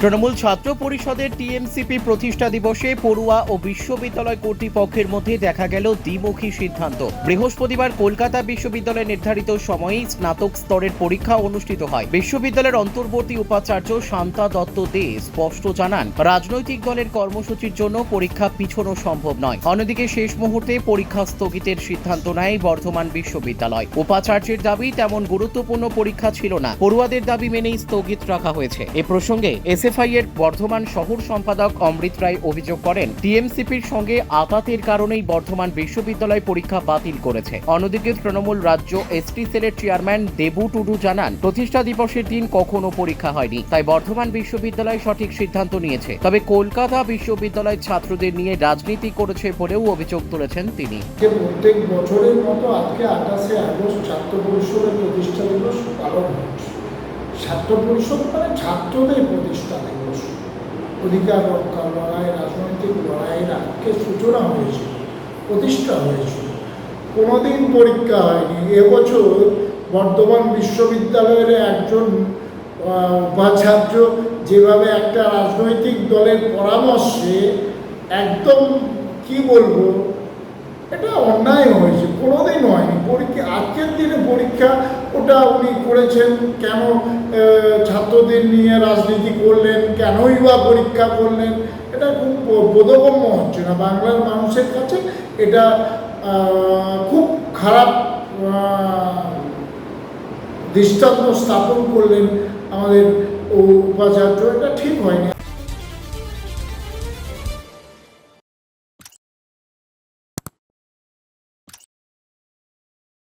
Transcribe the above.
তৃণমূল ছাত্র পরিষদের টিএমসিপি প্রতিষ্ঠা দিবসে পড়ুয়া ও বিশ্ববিদ্যালয় কর্তৃপক্ষের মধ্যে দেখা গেল দ্বিমুখী সিদ্ধান্ত। বৃহস্পতিবার কলকাতা বিশ্ববিদ্যালয়ে নির্ধারিত সময়েই স্নাতক স্তরের পরীক্ষা অনুষ্ঠিত হয়। বিশ্ববিদ্যালয়ের অন্তর্বর্তী উপাচার্য শান্তা দত্ত দে স্পষ্ট জানান, রাজনৈতিক দলের কর্মসূচির জন্য পরীক্ষা পিছনো সম্ভব নয়। অন্যদিকে শেষ মুহূর্তে পরীক্ষা স্থগিতের সিদ্ধান্ত নেয় বর্ধমান বিশ্ববিদ্যালয়। উপাচার্যের দাবি, তেমন গুরুত্বপূর্ণ পরীক্ষা ছিল না। পড়ুয়াদের দাবি মেনেই স্থগিত রাখা হয়েছে। এ প্রসঙ্গে এসএফআই এর বর্ধমান শহর সম্পাদক অমৃত রায় অভিযোগ করেন, টিএমসিপির সঙ্গে আতাতের কারণেই বর্ধমান বিশ্ববিদ্যালয় পরীক্ষা বাতিল করেছে। অন্যদিকে তৃণমূল রাজ্য এসটি সেলের চেয়ারম্যান দেবু টুডু জানান, প্রতিষ্ঠা দিবসের দিন কখনো পরীক্ষা হয়নি, তাই বর্ধমান বিশ্ববিদ্যালয় সঠিক সিদ্ধান্ত নিয়েছে। তবে কলকাতা বিশ্ববিদ্যালয় ছাত্রদের নিয়ে রাজনীতি করেছে বলেও অভিযোগ তুলেছেন তিনি। প্রত্যেক বছরের মতো আজকে আঠাশে আগস্ট ছাত্র পরিষদের প্রতিষ্ঠা দিবস পালন হচ্ছে। ছাত্র পরিষদ মানে ছাত্রদের প্রতিষ্ঠা দিবস। অধিকার রক্ষা, লড়াই, রাজনৈতিক লড়াইয়ের আজকে সূচনা হয়েছিল, প্রতিষ্ঠা হয়েছিল। কোনোদিন পরীক্ষা হয়নি। এবছর বর্ধমান বিশ্ববিদ্যালয়ের একজন উপাচার্য যেভাবে একটা রাজনৈতিক দলের পরামর্শে একদম, কি বলব, এটা অন্যায় হয়েছে। কোনোদিন হয়নি। পরীক্ষা, আজকের দিনে পরীক্ষা ওটা উনি করেছেন? কেন ছাত্রদের নিয়ে রাজনীতি করলেন? কেনই বা পরীক্ষা করলেন? এটা খুব বোধগম্য হচ্ছে না। বাংলার মানুষের কাছে এটা খুব খারাপ দৃষ্টান্ত স্থাপন করলেন আমাদের উপাচার্য। এটা ঠিক হয়নি।